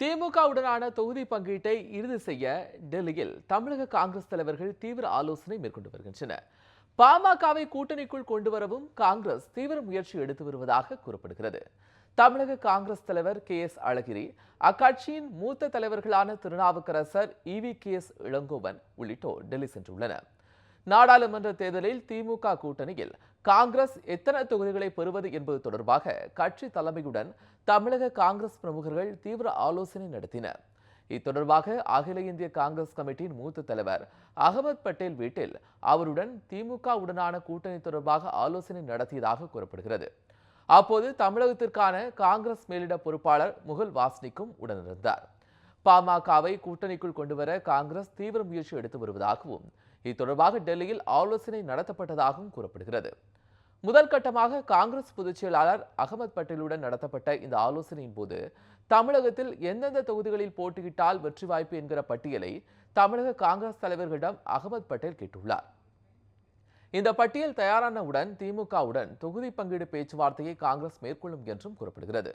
திமுகவுடனான தொகுதி பங்கீட்டை இறுதி செய்ய டெல்லியில் தமிழக காங்கிரஸ் தலைவர்கள் தீவிர ஆலோசனை மேற்கொண்டு வருகின்றனர். பாமகவை கூட்டணிக்குள் கொண்டு வரவும் காங்கிரஸ் தீவிர முயற்சி எடுத்து வருவதாக கூறப்படுகிறது. தமிழக காங்கிரஸ் தலைவர் கே எஸ் அழகிரி அக்கட்சியின் மூத்த தலைவர்களான Thirunavukkarasar EV K S Elangovan உள்ளிட்டோர் டெல்லி சென்றுள்ளனர். நாடாளுமன்ற தேர்தலில் திமுக கூட்டணியில் காங்கிரஸ் எத்தனை தொகுதிகளை பெறுவது என்பது தொடர்பாக கட்சி தலைமையுடன் தமிழக காங்கிரஸ் பிரமுகர்கள் தீவிர ஆலோசனை நடத்தினர். இத்தொடர்பாக அகில இந்திய காங்கிரஸ் கமிட்டியின் மூத்த தலைவர் அகமது பட்டேல் வீட்டில் அவருடன் திமுக உடனான கூட்டணி தொடர்பாக ஆலோசனை நடத்தியதாக கூறப்படுகிறது. அப்போது தமிழகத்திற்கான காங்கிரஸ் மேலிட பொறுப்பாளர் முகுல் வாஸ்னிக்கும் உடனிருந்தார். பாமகவை கூட்டணிக்குள் கொண்டுவர காங்கிரஸ் தீவிர முயற்சி எடுத்து வருவதாகவும் இது தொடர்பாக டெல்லியில் ஆலோசனை நடத்தப்பட்டதாகவும் கூறப்படுகிறது. முதல் கட்டமாக காங்கிரஸ் பொதுச் செயலாளர் அகமது பட்டேலுடன் நடத்தப்பட்ட இந்த ஆலோசனையின் போது தமிழகத்தில் எந்தெந்த தொகுதிகளில் போட்டியிட்டால் வெற்றி வாய்ப்பு என்கிற பட்டியலை தமிழக காங்கிரஸ் தலைவர்களிடம் அகமது பட்டேல் கேட்டுள்ளார். இந்த பட்டியல் தயாரானவுடன் திமுகவுடன் தொகுதி பங்கீடு பேச்சுவார்த்தையை காங்கிரஸ் மேற்கொள்ளும் என்றும் கூறப்படுகிறது.